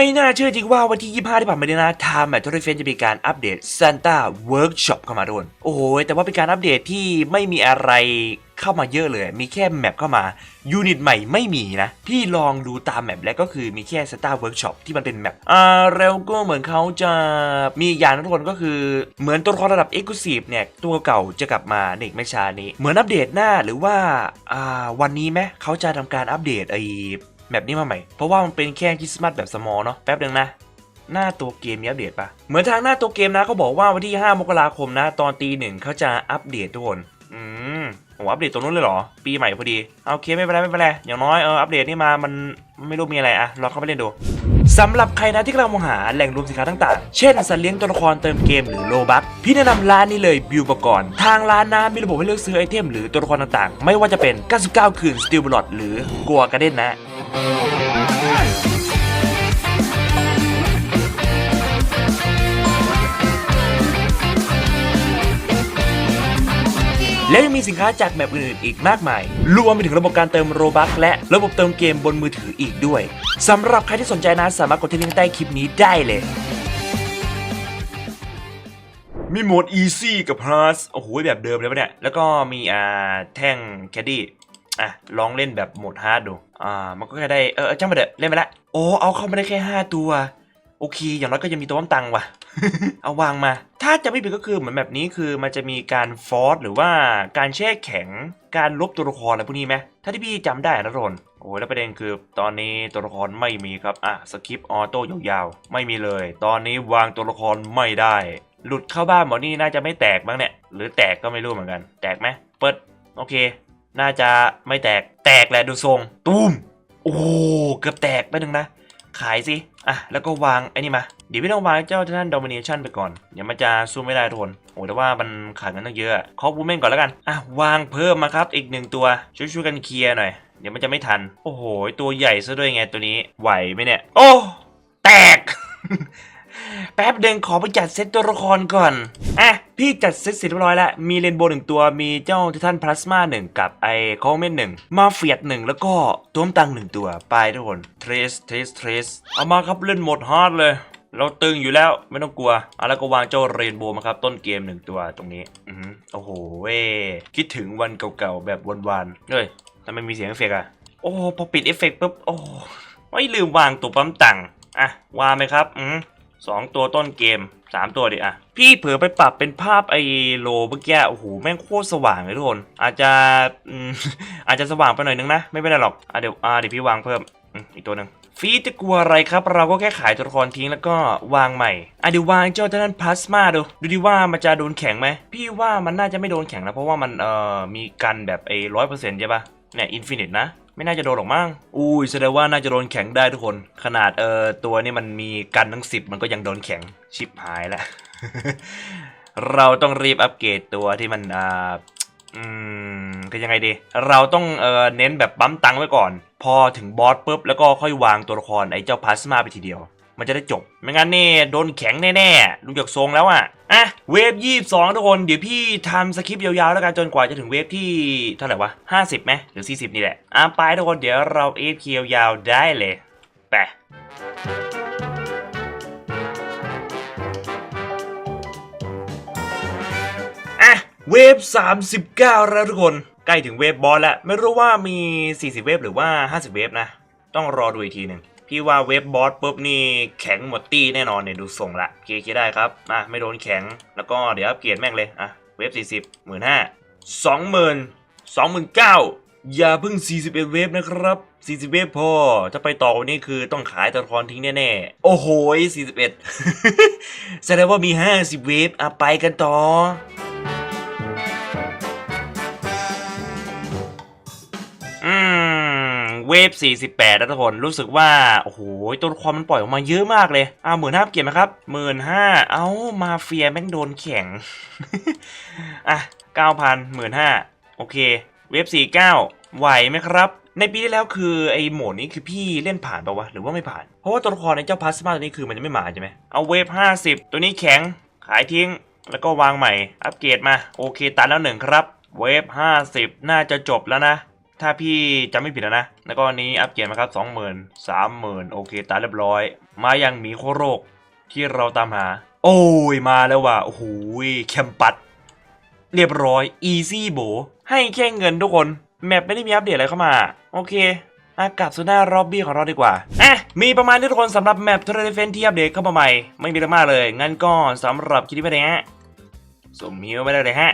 ไม่น่าเชื่อจริงว่าวันที่ 25 ที่ผ่านมาเนี่ยนะทางแมททอร์เฟนจะมีการอัปเดต Santa Workshop เข้ามาด้วยโอ้โห แต่ว่าเป็นการอัปเดตที่ไม่มีอะไรเข้ามาเยอะเลย มีแค่แมปเข้ามา ยูนิตใหม่ไม่มีนะ พี่ลองดูตามแมปแล้วก็คือมีแค่ Santa Workshop ที่มันเป็นแมป อ่า แล้วก็เหมือนเขาจะมีอย่างนะทุกคนก็คือ เหมือนตัวละครระดับ Exclusive เนี่ย ตัวเก่าจะกลับมาในไม่ช้านี้ เหมือนอัปเดตหน้าหรือว่า อ่า วันนี้ไหมเขาจะทำการอัปเดตไอ แมปนี้มาใหม่ เพราะว่ามันเป็นแค่คริสต์มาสแบบสมอลเนาะแป๊บนึงนะ หน้าตัวเกมมีอัปเดตปะเหมือนทางหน้าตัวเกมนะเขาบอกว่าวันที่ 5 มกราคมนะ ตอนตีหนึ่งเขาจะอัปเดตทุกคน อืมโอ้อัปเดตตรงนู้นเลยเหรอ ปีใหม่พอดีเอาโอเคไม่เป็นไรไม่เป็นไรอย่างน้อยเอออัปเดตนี่มามันไม่รู้มีอะไรอะลองเข้าไปเล่นดูสำหรับใครนะที่กำลังมองหาแหล่งรวมสินค้าต่างๆ เช่นสัตว์เลี้ยงตัวละครเติมเกมหรือโลบัคพี่แนะนำร้านนี้เลยบิวปกรณ์ทางร้านนะมีระบบให้เลือกซื้อไอเทมหรือตัวละครต่างๆ ไม่ว่าจะเป็น 99 คืนสติลบลอดหรือกัวกระเด้นนะ และยังมีสินค้าจากแบบอื่นๆอีกมากมาย รวมไปถึงระบบการเติมโรบัคและระบบเติมเกมบนมือถืออีกด้วย สำหรับใครที่สนใจนะสามารถกดที่ลิงก์ใต้คลิปนี้ได้เลย มีโหมด Easy กับ Plus โอ้โหแบบเดิมเลยปะเนี่ย แล้วก็มีอ่าแท่งแคดดี้ อะลองเล่นแบบโหมด Hard ดู อ่า มันก็แค่ได้ เออจ้างมาเถอะเล่นไปละโอ้เอาเข้ามาได้แค่ 5 ตัว โอเค อย่างน้อยก็ยังมีตัวต้มตังว่ะ เอาวางมา ถ้าจะไม่ผิดก็คือเหมือนแบบนี้คือมันจะมีการฟอร์สหรือว่าการแช่แข็ง การลบตัวละครอะไรพวกนี้ไหมถ้าที่พี่จำได้นะทุกคนโอ้ยแล้วประเด็นคือตอนนี้ตัวละครไม่มีครับ อะสคริปต์ออโต้ยาวๆ ไม่มีเลย ตอนนี้วางตัวละครไม่ได้ หลุดเข้าบ้านหมอนี่น่าจะไม่แตกบ้างเนี่ย หรือแตกก็ไม่รู้เหมือนกัน แตกไหมเปิด โอเค น่าจะไม่แตกแตกแหละดูทรงตูมโอ้เกือบแตกไปหนึ่งนะ ขายสิอะแล้วก็วางไอ้นี่มา เดี๋ยวพี่ต้องวางเจ้าท่าน domination ไปก่อนเดี๋ยวมันจะสู้ไม่ได้ทุกคนโอ้แต่ว่ามันขาดเงินตั้งเยอะขอบูเมนก่อนแล้วกันอะวางเพิ่มมาครับอีกหนึ่งตัวช่วยๆกันเคลียร์หน่อยเดี๋ยวมันจะไม่ทัน โอ้โห ตัวใหญ่ซะด้วยไงตัวนี้ ไหวไหมเนี่ย โอ้ แตก แป๊บเดินขอไปจัดเซตตัวละครก่อนอะพี่จัดเซตเสร็จเรียบร้อยแล้ว มีเรนโบว์หนึ่งตัวมีเจ้าทิทันพลาสมาหนึ่งกับไอคอมเมนหนึ่งมาเฟียดหนึ่งแล้วก็ตัวมตังหนึ่งตัวไปทุกคนเทรสเทรสเทรสเอามาครับเล่นหมดฮาร์ดเลยเราตึงอยู่แล้วไม่ต้องกลัวอะแล้วก็วางเจ้าเรนโบว์มาครับ ต้นเกมหนึ่งตัวตรงนี้ อือหือโอ้โหเว้ยคิดถึงวันเก่าๆแบบวันๆเฮ้ยทำไมมีเสียงเอฟเฟกอะโอ้พอปิดเอฟเฟกต์ปุ๊บโอ้ไม่ลืมวางตัวปั๊มตังอะวางไหมครับ อืม สองตัวต้นเกมสามตัวดิอะ พี่เผลอไปปรับเป็นภาพไอโลเมื่อกี้โอ้โหแม่งโคตรสว่างเลยทุกคน อาจจะอาจจะสว่างไปหน่อยนึงนะ ไม่เป็นไรหรอกอะเดี๋ยวอะเดี๋ยวพี่วางเพิ่มอีกตัวหนึ่งฟีจะกลัวอะไรครับ เราก็แค่ขายตัวละครทิ้งแล้วก็วางใหม่อะเดี๋ยววางเจ้าด้านพลาสมาดู ดูดิว่ามันจะโดนแข็งไหม พี่ว่ามันน่าจะไม่โดนแข็งนะเพราะว่ามันเอ่อมีกันแบบไอ้ร้อยเปอร์เซ็นต์ใช่ปะเนี่ยอินฟินิตนะ ไม่น่าจะโดนหรอกมั้งอุ้ยแสดงว่าน่าจะโดนแข็งได้ทุกคน ขนาดเอ่อตัวนี้มันมีกันทั้งสิบมันก็ยังโดนแข็งชิบหายแล้วเราต้องรีบอัปเกรดตัวที่มันอ่าอืมคือยังไงดี เราต้องเอ่อเน้นแบบปั๊มตังค์ไว้ก่อน พอถึงบอสปุ๊บแล้วก็ค่อยวางตัวละครไอ้เจ้าพลาสมาไปทีเดียว มันจะได้จบ ไม่งั้นนี่โดนแข็งแน่ๆดูจากทรงแล้วอะอะเวฟยี่สองทุกคนเดี๋ยวพี่ทำสคริปต์ยาวๆแล้วกันจนกว่าจะถึงเวฟที่เท่าไหร่วะห้าสิบไหมหรือสี่สิบนี่แหละอะไปทุกคนเดี๋ยวเราเอฟคิวยาวๆได้เลยไปอะเวฟ39แล้วทุกคนใกล้ถึงเวฟบอสแล้ว ไม่รู้ว่ามี 40 เวฟหรือว่า 50 เวฟนะ ต้องรอดูอีกทีหนึ่ง พี่ว่าเวฟบอสปุ๊บนี่แข็งหมดตี้แน่นอนเนี่ยดูทรงละเคเคได้ครับอะไม่โดนแข็งแล้วก็เดี๋ยวอัปเกรดแม่งเลยอะเวฟ40 15,000 20,000 29อย่าเพิ่ง 41 เวฟนะครับ 40 เวฟพอ ถ้าไปต่อวันนี้คือต้องขายตัวละครทิ้งแน่ๆ โอ้โห41 แสดงว่ามี 50 เวฟอะไปกันต่อ เวฟ 48นะทุกคนรู้สึกว่า โอ้โห ตัวละครมันปล่อยออกมาเยอะมากเลยอ่าหมื่นห้าเกียรไหมครับหมื่นห้าเอ้ามาเฟียแม่งโดนแข่งอะเก้าพันหมื่นห้าโอเค เวฟ49ไหวไหมครับ ในปีที่แล้วคือไอ้โหมดนี้คือพี่เล่นผ่านปะวะ หรือว่าไม่ผ่าน เพราะว่าตัวละครในเจ้าพาสมาตัวนี้คือมันจะไม่มาใช่ไหมเอาเวฟ50ตัวนี้แข็งขายทิ้ง แล้วก็วางใหม่ อัปเกรดมา โอเคตัดแล้วหนึ่งครับ เวฟ50น่าจะจบแล้วนะ ถ้าพี่จำไม่ผิดนะนะแล้วก็อันนี้อัปเกรดมาครับสองหมื่นสามหมื่นโอเคตายเรียบร้อย มายังหมีโคโรกที่เราตามหา โอ้ยมาแล้วว่ะ โอ้โหแคมปัสเรียบร้อยอีซี่โบ ให้แค่เงินทุกคน แมปไม่ได้มีอัปเดตอะไรเข้ามา โอเค อากาศสุน่ารอบบี้ของเราดีกว่าอะมีประมาณนี้ทุกคนสำหรับแมปทรเดเฟนที่อัปเดตเข้ามาใหม่ ไม่มีอะไรมากเลย งั้นก็สำหรับคลิปนี้ไปเลยฮะสมมิวไม่ได้เลยฮะ